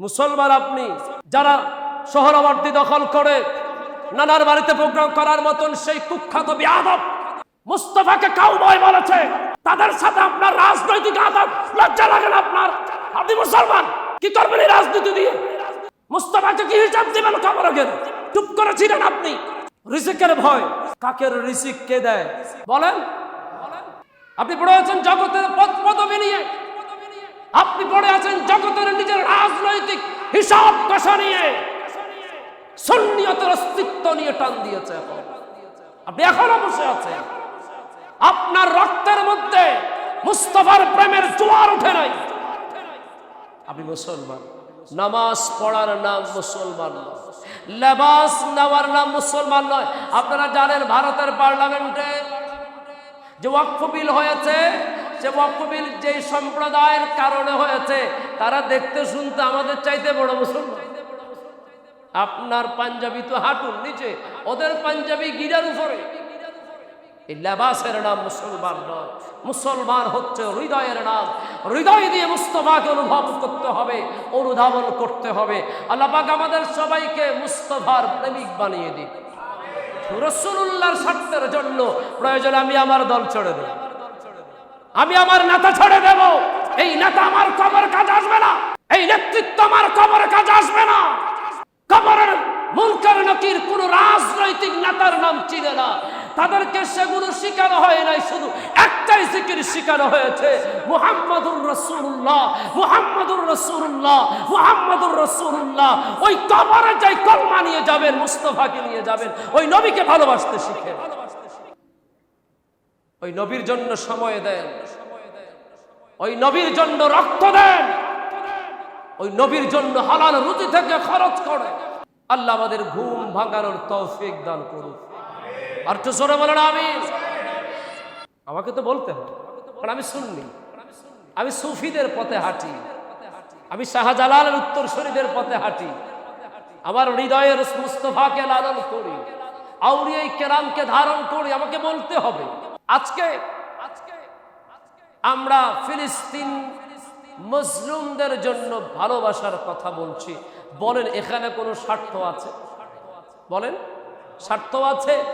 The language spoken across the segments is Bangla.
মুসলমান আপনি যারা শহরবর্তী দখল করে নানার বাড়িতে প্রোগ্রাম করার মতন সেই কুখ্যাত বিয়াদব মুস্তফাকে কাউবয় বলেছে, তাদের সাথে আপনার রাজনৈতিক আদব লজ্জা লাগে আপনার। আপনি মুসলমান? কি করবেন রাজনীতি দিয়ে? মুস্তফাকে কি হিসাব দিবেন গেলে চুপ করেছিলেন আপনি। রিসিকের ভয়। কাকের রিসিক কে দেয়? বলেন। আপনি পড়ে আছেন জগতের পদ পদবি নিয়ে। আপনি পড়ে আছেন জগতের নিজের রাজনৈতিক হিসাব কষা নিয়ে। সন্নিয়তের অস্তিত্ব নিয়ে টান দিয়েছে আপনি এখনও বসে আছেন। আপনার রক্তের মধ্যে মুস্তফার প্রেমের জোয়ার উঠে নাই। আপনি মুসলমান। নামাজ পড়ার নাম মুসলমান নয়। লেবাস নেওয়ার নাম মুসলমান নয়। আপনারা জানেন ভারতের পার্লামেন্টে যে ওয়াকফ বিল হয়েছে যে ওয়াকফ বিল যে সম্প্রদায়ের কারণে হয়েছে, তারা দেখতে শুনতে আমাদের চাইতে বড় মুসলমান। আপনার পাঞ্জাবি তো হাঁটুর নিচে, ওদের পাঞ্জাবি গিরার উপরে। এই লেবাসের নাম মুসলমান নয়। মুসলমান হচ্ছে হৃদয়ের নাম। হৃদয় দিয়ে মুস্তফাকে অনুভব করতে হবে, অনুধাবন করতে হবে। আল্লাহ পাক আমাদের সবাইকে মুস্তফার প্রেমিক বানিয়ে দিন। রসুল্লাহর স্বার্থের জন্য প্রয়োজন আমি আমার দল ছেড়ে দেব। আমি আমার নেতা ছেড়ে দেব। এই নেতা আমার কবর কাজ আসবে না। এই নেতৃত্ব আমার কবর কাজ আসবে না। কবরের মুনকার নকির কোন রাজনৈতিক নেতার নাম চিনে না। তাদেরকে সেগুলো শিখানো হয় নাই, শুধু একটাই জিকির শিখানো হয়েছে, মুহাম্মাদুর রাসূলুল্লাহ মুহাম্মাদুর রাসূলুল্লাহ মুহাম্মাদুর রাসূলুল্লাহ। ওই কবরে যাই কলমা নিয়ে যাবেন, মুস্তাফাকে নিয়ে যাবেন, ওই নবীকে ভালোবাসতে শিখে ওই নবীর জন্য সময় দেন, ওই নবীর জন্য রক্ত দেন, ওই নবীর জন্য হালাল রুটি থেকে খরচ করে আল্লাহ আমাদের ঘুম ভাঙানোর তৌফিক দান করুন। আর তো জোরে বলেন আমি আমাকে তো বলতে হবে, কারণ আমি শুননি আমি সুফিদের পথে হাঁটি। আমি শাহজালালের উত্তরসূরিদের পথে হাঁটি। আমার হৃদয়ের মুস্তফাকে লালন করি। আউরিয়াই কেরামকে ধারণ করি। আমাকে বলতে হবে, আজকে আমরা ফিলিস্তিন মুসলিমদের জন্য ভালোবাসার কথা বলছি। বলেন, এখানে কোনো স্বার্থ আছে? বলেন, স্বার্থ আছে?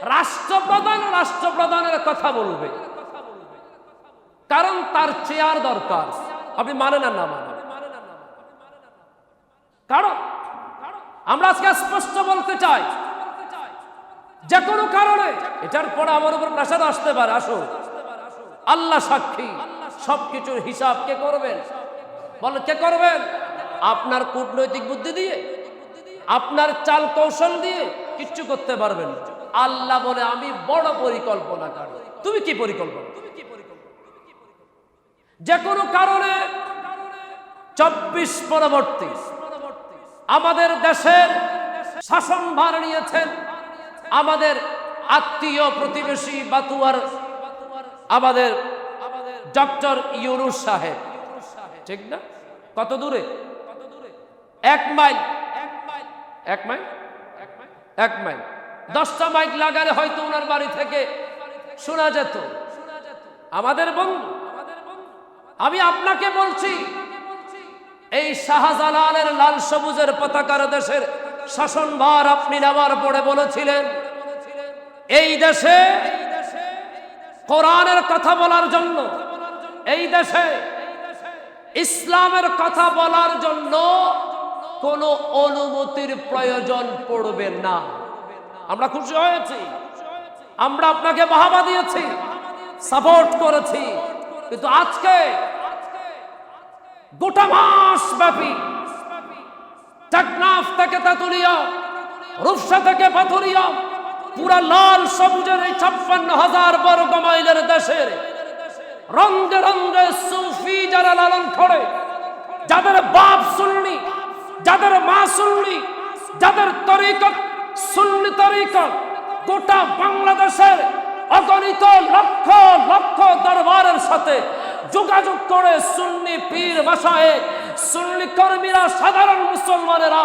রাষ্ট্রপ্রধান রাষ্ট্রপ্রধানের কথা বলবে। কারণ তার চেয়ার দরকার। আপনি মানেন না না মানেন? কারণ আমরা আজকে স্পষ্ট বলতে চাই, যে কোনো কারণে এটার পরে আমার উপর প্রেশার আসতে পারে। আসুন। আল্লাহ সাক্ষী। সবকিছুর হিসাব কে করবেন? বলেন, কে করবেন? আপনার কূটনৈতিক বুদ্ধি দিয়ে, আপনার চাল কৌশল দিয়ে কিচ্ছু করতে পারবেন। আল্লাহ বলে, আমি বড় পরিকল্পনা কারণ তুমি কি পরিকল্পনা? যে কোনো কারণে চব্বিশ পরবর্তী আমাদের দেশের শাসনভার নিয়েছেন। আমাদের আত্মীয় প্রতিবেশী বাতুয়ার, আমাদের ডক্টর ইউনুস সাহেব। ঠিক না? কত দূরে? এক মাইল। এক মাইল? এক মাইল। দশটা মাইক লাগালে হয়তো ওনার বাড়ি থেকে শোনা যেত। আমাদের বন্ধু। আমি আপনাকে বলছি, এই শাহজালালের লাল সবুজের পতাকার দেশের শাসনভার আপনি নেওয়ার পরে বলেছিলেন, এই দেশে কোরআনের কথা বলার জন্য, এই দেশে ইসলামের কথা বলার জন্য কোনো অনুমতির প্রয়োজন পড়বে না। আমরা খুশি হয়েছি। আমরা আপনাকে বাহাবা দিয়েছি। সাপোর্ট করেছি। কিন্তু আজকে গোটা মাস ব্যাপী টেকনাফ থেকে তেতুলিয়া, রূপসা থেকে পাথুরিয়া, পুরা লাল সবুজের এই ছাপ্পান্ন হাজার বর্গ মাইলের দেশের রঙ্গে রঙ্গে সুফি যারা লালন করে, যাদের বাপ শুননি যাদের মা শুননি যাদের তরিকত সুন্নি তরিকত, গোটা বাংলাদেশের অগণিত লক্ষ লক্ষ দরবারের সাথে যোগাযোগ করে সুন্নি পীর ভাষায় সুন্নি কর্মীরা, সাধারণ মুসলমানেরা,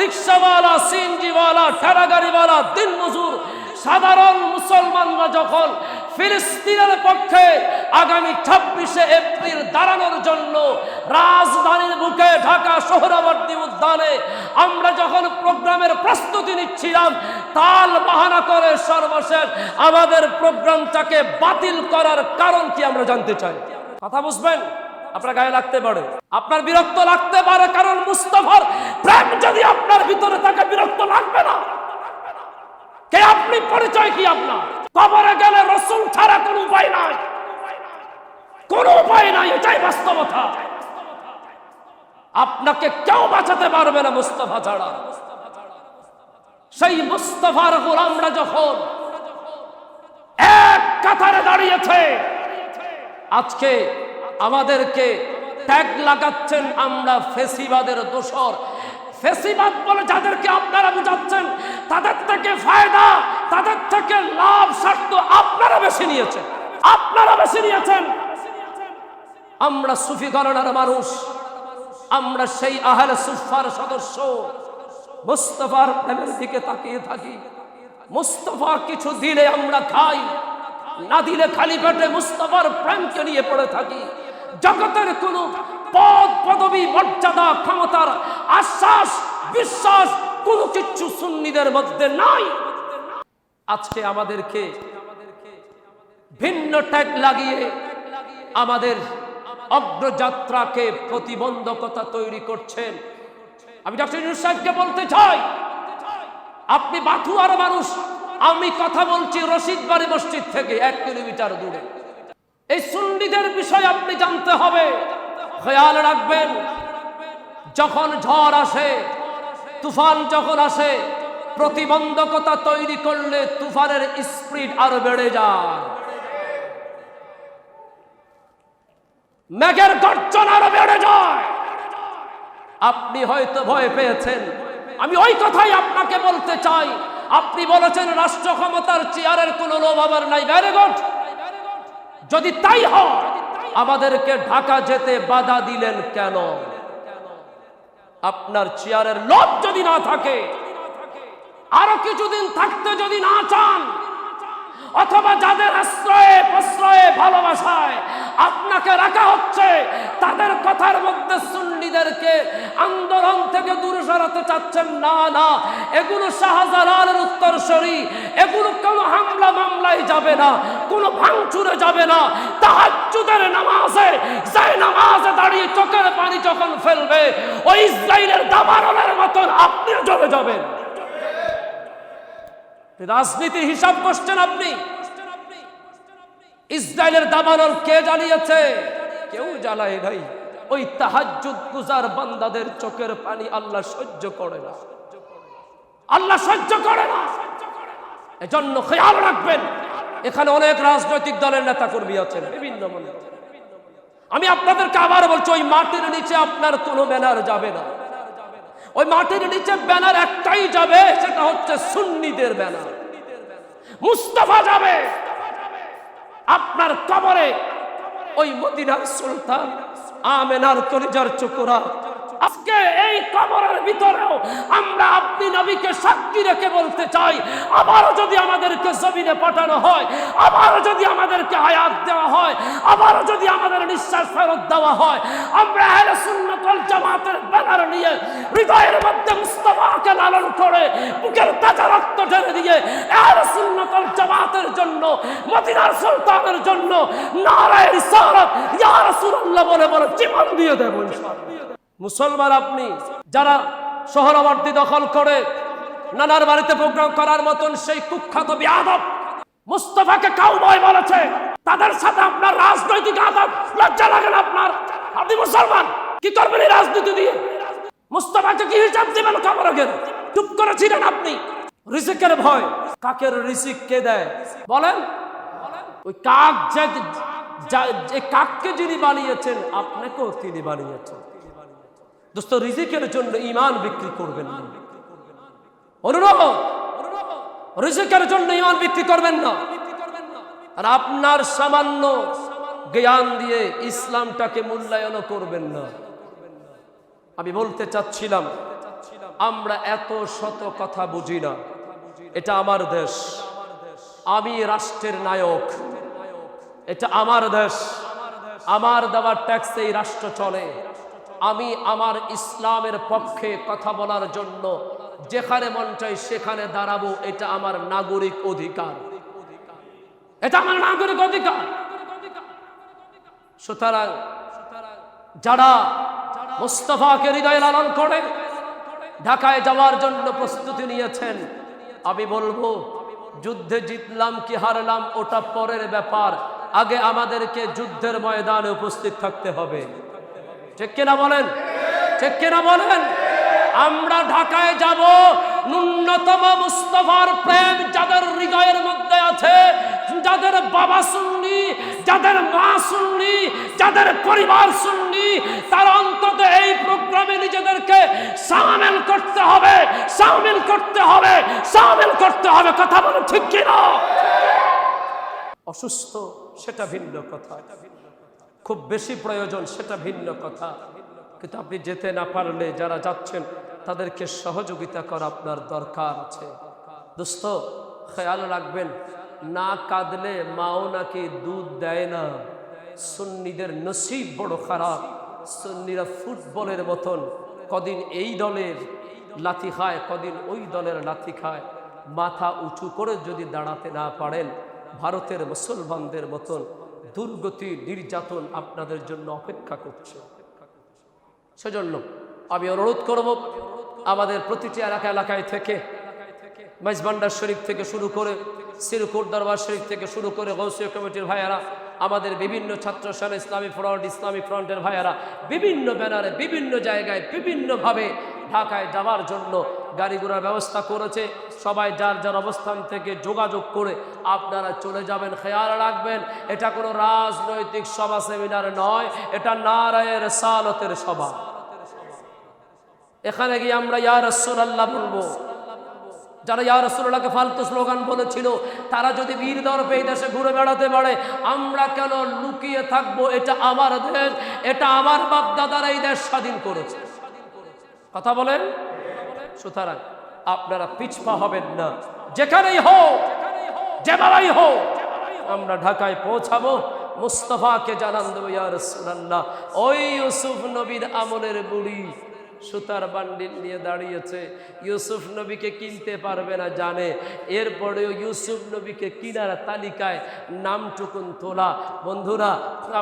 রিক্সাওয়ালা, সিএনজিওয়ালা ঠেলা গাড়িওয়ালা দিন মজুর সাধারণ মুসলমানরা যখন ফিলিস্তিনের পক্ষে আগামী ছাব্বিশে এপ্রিল দাঁড়ানোর জন্য রাজধানীর বুকে ঢাকা সোহরাবর্তী উদ্যানে আমরা যখন প্রোগ্রামের প্রস্তুতি নিচ্ছিলাম, তাল বাহানা করে সর্বশেষ আমাদের প্রোগ্রামটাকে বাতিল করার কারণ কি আমরা জানতে চাই? কথা বুঝবেন? আপনার গায়ে লাগতে পারে। আপনার বিরক্ত লাগতে পারে কারণ মুস্তফার প্রেম যদি আপনার ভিতরে থাকে, বিরক্ত লাগবে না। কে আপনি পরিচয় কি আপনার? কবরে গেলে রসুল ছাড়া কোনো উপায় নাই। কোন উপায় নাই, এটাই বাস্তবতা। আপনাকে কেউ বাঁচাতে পারবে না মুস্তফা ছাড়া। সেই মুস্তফার গোলামরা যখন এক কাতারে দাঁড়িয়েছে, আজকে আমাদেরকে ট্যাগ লাগাচ্ছেন আমরা ফেসিবাদের দোষর। ফেসিবাদ বলে যাদেরকে আপনারা বুঝাচ্ছেন, তাদের থেকে ফায়দা, তাদের থেকে লাভ স্বার্থ আপনারা বেশি নিয়েছেন। আপনারা বেশি নিয়েছেন। আমরা সুফি গণনার মানুষ, আমরা সেই আহলে সুফার সদস্য। মুস্তফার প্রেমের দিকে তাকিয়ে থাকি। মুস্তফা কিছু দিলে আমরা খাই, না দিলে খালি পেটে মুস্তফার প্রেমকে নিয়ে পড়ে থাকি। জগতের কোন পদ, পদবি, মর্যাদা, ক্ষমতার আশ্বাস, বিশ্বাস কোনো কিছু সুন্নিদের মধ্যে নাই। আজকে আমাদেরকে ভিন্ন ট্যাগ লাগিয়ে আমাদের অগ্রযাত্রাকে প্রতিবন্ধকতা তৈরি করছেন। আমি ডক্টর সাহেবকে বলতে চাই, আপনি বাথুয়ার মানুষ, আমি কথা বলছি রশিদবাড়ি মসজিদ থেকে, এক কিলোমিটার দূরে। এই সুন্নিদের বিষয় আপনি জানতে হবে। খেয়াল রাখবেন, যখন ঝড় আসে, তুফান যখন আসে, প্রতিবন্ধকতা তৈরি করলে তুফানের স্পিড আরও বেড়ে যায়। মেঘের গর্জন আরও বেড়ে যায়। আপনি হয়তো ভয় পেয়েছেন। আমি ওই কথাই আপনাকে বলতে চাই। আপনি বলেছেন রাষ্ট্র ক্ষমতার চেয়ারের কোনো লোভ আমার নাই। গুড। যদি তাই হয় আমাদেরকে ঢাকা যেতে বাধা দিলেন কেন? আপনার চেয়ারের লোভ যদি না থাকে, আরও কিছুদিন থাকতে যদি না চান অথবা যাদের আশ্রয়ে, প্রশ্রয়ে, ভালোবাসায় আপনাকে রাখা হচ্ছে, তাদের কথার মধ্যে সুন্নিদেরকে আন্দোলন থেকে দূরে সরাতে চাচ্ছেন। না না, এগুলো শাহজালালের উত্তরসরি, এগুলো কোনো হামলা মামলায় যাবে না, কোনো ভাঙচুরে যাবে না। তাহাজ্জুদের নামাজে যাই নামাজে দাঁড়িয়ে চোখের পানি যখন ফেলবে, ওই ইসরায়েলের দাবারনের মতন আপনিও চলে যাবেন। রাজনীতির হিসাব করছেন আপনি। ইসরায়েলের দাবানল কে জ্বালিয়েছে? কেউ জ্বালায় নাই। ওই তাহাজ্জুদ গুজার বান্দাদের চোখের পানি আল্লাহ সহ্য করে না। আল্লাহ সহ্য করে না। এজন্য খেয়াল রাখবেন, এখানে অনেক রাজনৈতিক দলের নেতা কর্মী আছেন, বিভিন্ন মনে। আমি আপনাদেরকে আবার বলছি, ওই মাটির নিচে আপনার কোনো ব্যানার যাবে না। ওই মাটির নিচে ব্যানার একটাই যাবে, সেটা হচ্ছে সুন্নিদের ব্যানার। মুস্তাফা যাবে। আপনার কবরে ওই মদিনার সুলতান আমেনার কলিজার চুকুরা আজকে এই কবরের ভিতরেও আমরা আপনি নবীকে সাক্ষী রেখে বলতে চাই আবারও যদি আমাদেরকে জমিনে পাঠানো হয় আবারও যদি আমাদেরকে আয়াত দেওয়া হয় আবারও যদি আমাদের নিঃশ্বাস ফেরত দেওয়া হয়, আমরা আহলে সুন্নাত ওয়াল জামাতের ব্যানার নিয়ে হৃদয়ের মধ্যে মুস্তাফাকে লালন করে বুকের তাজা রক্ত ঢেলে দিয়ে আহলে সুন্নাত ওয়াল জামাতের জন্য, মদিনার সুলতানের জন্য নারায়ে রিসালাত ইয়া রাসূলুল্লাহ বলে বলে জীবন দিয়ে দেব ইনশাআল্লাহ। মুসলমান আপনি, যারা শহরাবর্তী দখল করে নানার বাড়িতে প্রোগ্রাম করার মতন সেই কুখ্যাত বিয়াদব মুস্তফাকে কাউবয় বলেছে, তাদের সাথে আপনার রাজনৈতিক আদব লজ্জা লাগে না আপনার? আপনি মুসলমান, কি করবেন এই রাজনীতি দিয়ে? মুস্তফাকে কি হিসাব দিবেন খবর চুপ করেছিলেন আপনি। রিজিকের ভয়, কাকের রিজিক কে দেয়? বলেন, ওই কাক যে কাককে যিনি বানিয়েছেন, আপনাকেও তিনি বানিয়েছেন। দোস্ত, রিজিকের জন্য ইমান বিক্রি করবেন না। অনুরোধ, রিজিকের জন্য ইমান বিক্রি করবেন না। আর আপনার সামান্য জ্ঞান দিয়ে ইসলামটাকে মূল্যায়ন করবেন না। আমি বলতে চাচ্ছিলাম, আমরা এত শত কথা বুঝি না। এটা আমার দেশ। আমি রাষ্ট্রের নায়ক। এটা আমার দেশ। আমার দেওয়ার ট্যাক্সে এই রাষ্ট্র চলে। আমি আমার ইসলামের পক্ষে কথা বলার জন্য যেখানে মন চাই সেখানে দাঁড়াবো, এটা আমার নাগরিক অধিকার। এটা আমার নাগরিক অধিকার। সুতরাং যারা মুস্তফাকে হৃদয় লালন করে, ঢাকায় যাওয়ার জন্য প্রস্তুতি নিয়েছেন, আমি বলব, যুদ্ধে জিতলাম কি হারলাম, ওটা পরের ব্যাপার। আগে আমাদেরকে যুদ্ধের ময়দানে উপস্থিত থাকতে হবে। ঠিক কিনা বলেন? ঠিক কিনা বলেন? আমরা ঢাকায় যাব, ন্যূনতম মুস্তফার প্রেম যাদের হৃদয়ের মধ্যে আছে, যাদের বাবা শুননি যাদের মা শুননি যাদের পরিবার শুননি তার অন্তত এই প্রোগ্রামে নিজেদেরকে সামিল করতে হবে, সামিল করতে হবে, সামিল করতে হবে। কথা বলে ঠিক কিনা? অসুস্থ, সেটা ভিন্ন কথা। খুব বেশি প্রয়োজন, সেটা ভিন্ন কথা। কিন্তু আপনি যেতে না পারলে যারা যাচ্ছেন, তাদেরকে সহযোগিতা করা আপনার দরকার আছে। দোস্ত, খেয়াল রাখবেন, না কাঁদলে মাও নাকি দুধ দেয় না। সুন্নিদের নসিব বড় খারাপ। সুন্নিরা ফুটবলের মতন। কদিন এই দলের লাথি খায়, কদিন ওই দলের লাথি খায়। মাথা উঁচু করে যদি দাঁড়াতে না পারেন, ভারতের মুসলমানদের মতন দুর্গতি নির্যাতন আপনাদের জন্য অপেক্ষা করছে। সেজন্য আমি অনুরোধ করব, আমাদের প্রতিটি এলাকা এলাকায় থেকে মাইজবান্ডার শরীফ থেকে শুরু করে সিরকুর দরবার শরীফ থেকে শুরু করে গৌসীয় কমিটির ভাইয়ারা, আমাদের বিভিন্ন ছাত্র সেনা ইসলামী ফ্রন্ট, ইসলামী ফ্রন্টের ভাইয়ারা, বিভিন্ন ব্যানারে, বিভিন্ন জায়গায়, বিভিন্নভাবে ঢাকায় যাওয়ার জন্য গাড়ি ঘোড়ার ব্যবস্থা করেছে। সবাই যার যার অবস্থান থেকে যোগাযোগ করে আপনারা চলে যাবেন, খেয়াল রাখবেন। এটা কোনো রাজনৈতিক সভা, সেমিনার নয়, এটা নারায়ের সালতের সভা। এখানে গিয়ে আমরা ইয়া রসুল্লাহ বলব। যারা ইয়া রসুল্লাহকে ফালতু স্লোগান বলেছিল, তারা যদি বীর দর্পে এই দেশে ঘুরে বেড়াতে পারে, আমরা কেন লুকিয়ে থাকব? এটা আমার দেশ, এটা আমার বাপ দাদারা এই দেশ স্বাধীন করেছে। কথা বলেন? সুতরাং আপনারা পিছপা হবেন না। যেখানেই হোক, যেভাবেই হোক, আমরা ঢাকায় পৌঁছাবো। মুস্তফাকে জানান দেবো, ইয়া রসুল্লাহ ওই ইউসুফ নবীর আমলের বুড়ি সুতার বান্ডিল নিয়ে দাঁড়িয়েছে। ইউসুফ নবীকে কিনতে পারবে না, জানে। এরপরেও ইউসুফ নবীকে কিনার তালিকায় নামটুকুন তোলা। বন্ধুরা,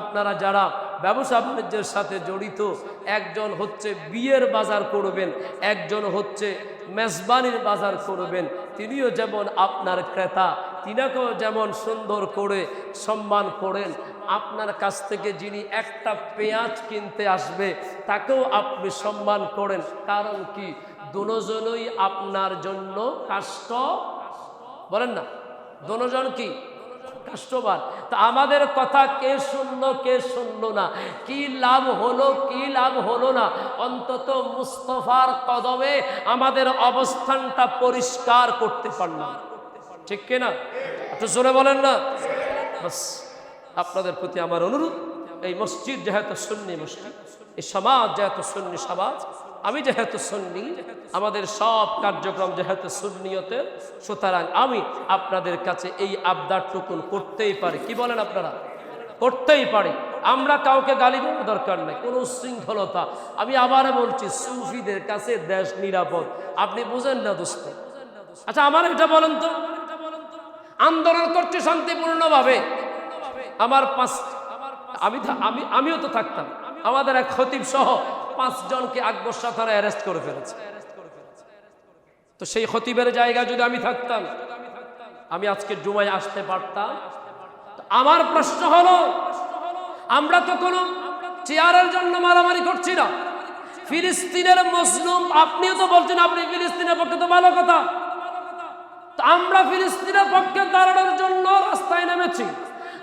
আপনারা যারা ব্যবসা বাণিজ্যের সাথে জড়িত। একজন হচ্ছে বিয়ের বাজার করবেন, একজন হচ্ছে মেজবানির বাজার করবেন। তিনিও যেমন আপনার ক্রেতা, তিনাকেও যেমন সুন্দর করে সম্মান করেন। আপনার কাছ থেকে যিনি একটা পেঁয়াজ কিনতে আসবে, তাকেও আপনি সম্মান করেন। কারণ কি? দুজনই আপনার জন্য কাষ্ট বলেন না। দুজন কি? কাস্টমার তা আমাদের কথা কে শুনলো কে শুনলো না? কি লাভ হলো, কি লাভ হলো না? অন্তত মুস্তফার কদমে আমাদের অবস্থানটা পরিষ্কার করতে পারলাম। ঠিক কিনা? একটু জোরে বলেন না? আপনাদের প্রতি আমার অনুরোধ, এই মসজিদ যেহেতু সুন্নি মসজিদ, এই সমাজ যেহেতু সুন্নি সমাজ আমি যেহেতু সুন্নি, আমাদের সব কার্যক্রম যেহেতু সুন্নিয়তের সুতরাং আমি আপনাদের কাছে এই আবদারটুকুন করতেই পারি। কি বলেন আপনারা? করতেই পারি। আমরা কাউকে গালি দেওয়ার দরকার নেই, কোনো উশৃঙ্খলতা। আমি আবার বলছি, সুফিদের কাছে দেশ নিরাপদ। আপনি বুঝেন না দোস্ত। আচ্ছা আমার এটা বলেন তো। আন্দোলন করছে শান্তিপূর্ণভাবে। আমার পাঁচ আমি আমি আমিও তো থাকতাম। আমাদের এক খতিব সহ পাঁচজনকে আকবর্ষা তারা অ্যারেস্ট করে ফেলেছে। তো সেই খতিবের জায়গায় যদি আমি থাকতাম, আমি আজকে জুমায় আসতে পারতাম। আমার প্রশ্ন হলো, আমরা তো কোনো চেয়ারের জন্য মারামারি করছি না। ফিলিস্তিনের মজলুম, আপনিও তো বলছেন আপনি ফিলিস্তিনের পক্ষে তো ভালো কথা। আমরা ফিলিস্তিনের পক্ষে দাঁড়ানোর জন্য রাস্তায় নেমেছি।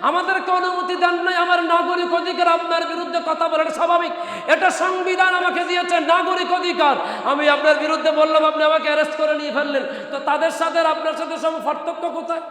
আমাদেরকে অনুমতি দেন নাই, আমার নাগরিক অধিকার আপনার বিরুদ্ধে কথা বলার স্বাভাবিক। এটা সংবিধান আমাকে দিয়েছে, নাগরিক অধিকার। আমি আপনার বিরুদ্ধে বললাম, আপনি আমাকে অ্যারেস্ট করে নিয়ে ফেললেন। তো তাদের সাথে আপনার সাথে সব পার্থক্য কোথায়?